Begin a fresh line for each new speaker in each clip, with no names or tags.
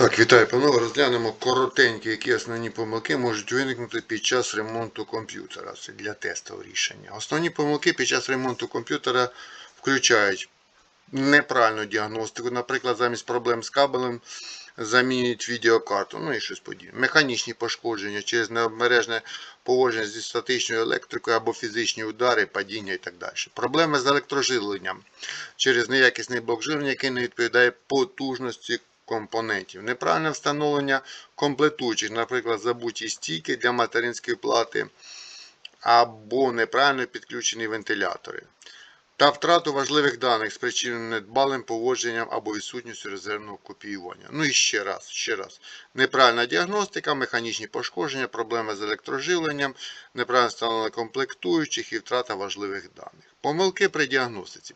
Так, вітаю, панове. Розглянемо коротенькі, які основні помилки можуть виникнути під час ремонту комп'ютера. Це для тестового рішення. Основні помилки під час ремонту комп'ютера включають неправильну діагностику, наприклад, замість проблем з кабелем замінюють відеокарту, ну і щось подібне. Механічні пошкодження через необмережне поводження зі статичною електрикою або фізичні удари, падіння і так далі. Проблеми з електроживленням через неякісний блок живлення, який не відповідає потужності компонентів. Неправильне встановлення комплектуючих, наприклад, забуті стійки для материнської плати або неправильно підключені вентилятори. Та втрату важливих даних спричинено недбалим поводженням або відсутністю резервного копіювання. Ну і ще раз, ще раз. Неправильна діагностика, механічні пошкодження, проблеми з електроживленням, неправильне встановлення комплектуючих і втрата важливих даних. Помилки при діагностиці.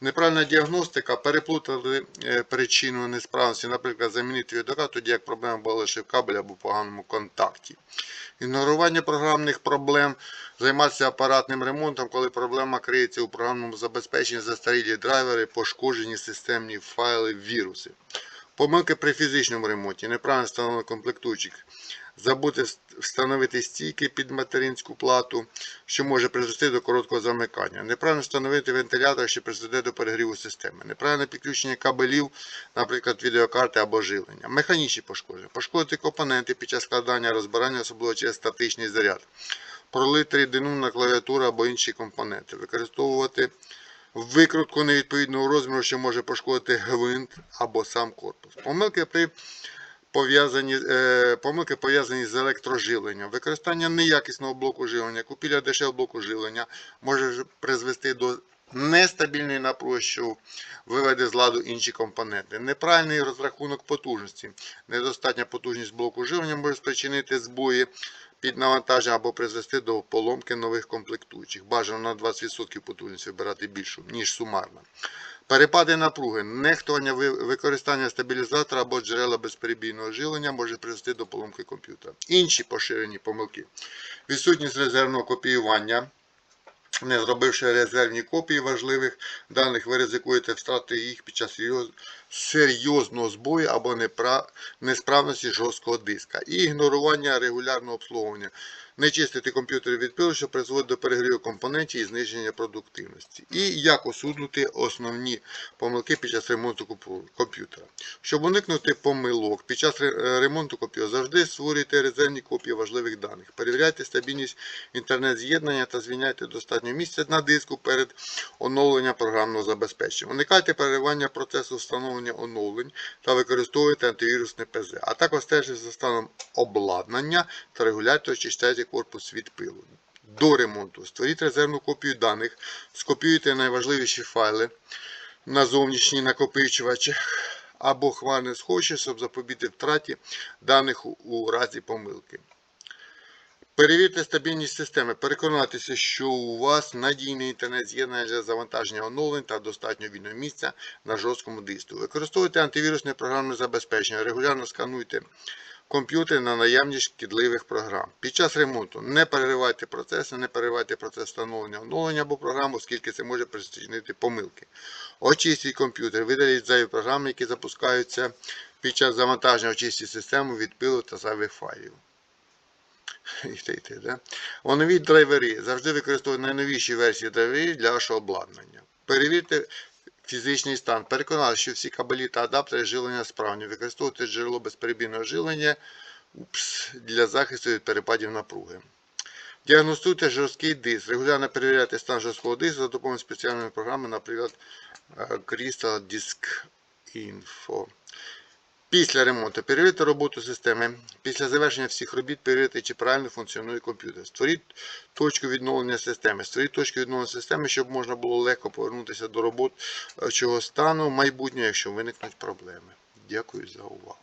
Неправильна діагностика переплутали е, причину несправності, наприклад, замінити відока, тоді як проблема була лише в кабелі або в поганому контакті. Ігнорування програмних проблем, займатися апаратним ремонтом, коли проблема криється у програмному забезпеченні, застарілі драйвери, пошкоджені системні файли, віруси. Помилки при фізичному ремонті, неправильно встановлено комплектуючих, забути встановити стійки під материнську плату, що може призвести до короткого замикання. Неправильно встановити вентилятор, що призведе до перегріву системи. Неправильне підключення кабелів, наприклад, відеокарти або живлення. Механічні пошкодження. Пошкодити компоненти під час складання, розбирання, особливо через статичний заряд. Пролити рідину на клавіатуру або інші компоненти. Використовувати викрутку невідповідного розміру, що може пошкодити гвинт або сам корпус. Помилки при пов'язані, е, помилки пов'язані з електроживленням. Використання неякісного блоку живлення, купівля дешевого блоку живлення може призвести до нестабільної напруги, що виведе з ладу інші компоненти. Неправильний розрахунок потужності. Недостатня потужність блоку живлення може спричинити збої під навантаження або призвести до поломки нових комплектуючих. Бажано на 20% потужність вибирати більшу, ніж сумарна. Перепади напруги, нехтування використання стабілізатора або джерела безперебійного живлення може призвести до поломки комп'ютера. Інші поширені помилки. Відсутність резервного копіювання. Не зробивши резервні копії важливих даних, ви ризикуєте втратити їх під час серйозного збою або несправності жорсткого диска. І ігнорування регулярного обслуговування. Не чистити комп'ютер від пилу, що призводить до перегріву компонентів і зниження продуктивності. І як усунути основні помилки під час ремонту комп'ютера. Щоб уникнути помилок під час е, ремонту комп'ютера, завжди створюйте резервні копії важливих даних. Перевіряйте стабільність інтернет-з'єднання та звільняйте достатньо місця на диску перед оновленням програмного забезпечення. Уникайте переривання процесу встановлення оновлень та використовуйте антивірусне ПЗ, а також стежте за станом обладнання та регулярно очищайте корпус від пилу. До ремонту створіть резервну копію даних, скопіюйте найважливіші файли на зовнішній накопичувач або хмарне сховище, щоб запобігти втраті даних у разі помилки. Перевірте стабільність системи, переконатися, що у вас надійне інтернет-з'єднання для завантаження оновлень та достатньо вільного місця на жорсткому диску. Використовуйте антивірусне програмне забезпечення, регулярно скануйте комп'ютер на наявність шкідливих програм. Під час ремонту не переривайте процеси, не переривайте процес встановлення оновлення або програм, оскільки це може спричинити помилки. Очистіть комп'ютер, видаліть зайві програми, які запускаються під час завантаження очистіть систему від пилу та зайвих файлів. І те, да? Оновіть драйвери. Завжди використовуйте найновіші версії драйверів для вашого обладнання. Перевірте фізичний стан. Переконали, що всі кабелі та адаптери живлення справні. Використовуйте джерело безперебійного живлення упс, для захисту від перепадів напруги. Діагностуйте жорсткий диск. Регулярно перевіряйте стан жорсткого диску за допомогою спеціальної програми, наприклад, е, Crystal Disk Info. Після ремонту перевірити роботу системи. Після завершення всіх робіт перевірити, чи правильно функціонує комп'ютер. Створіть точку відновлення системи. Створіть точку відновлення системи, щоб можна було легко повернутися до робочого стану в майбутнього, якщо виникнуть проблеми. Дякую за увагу.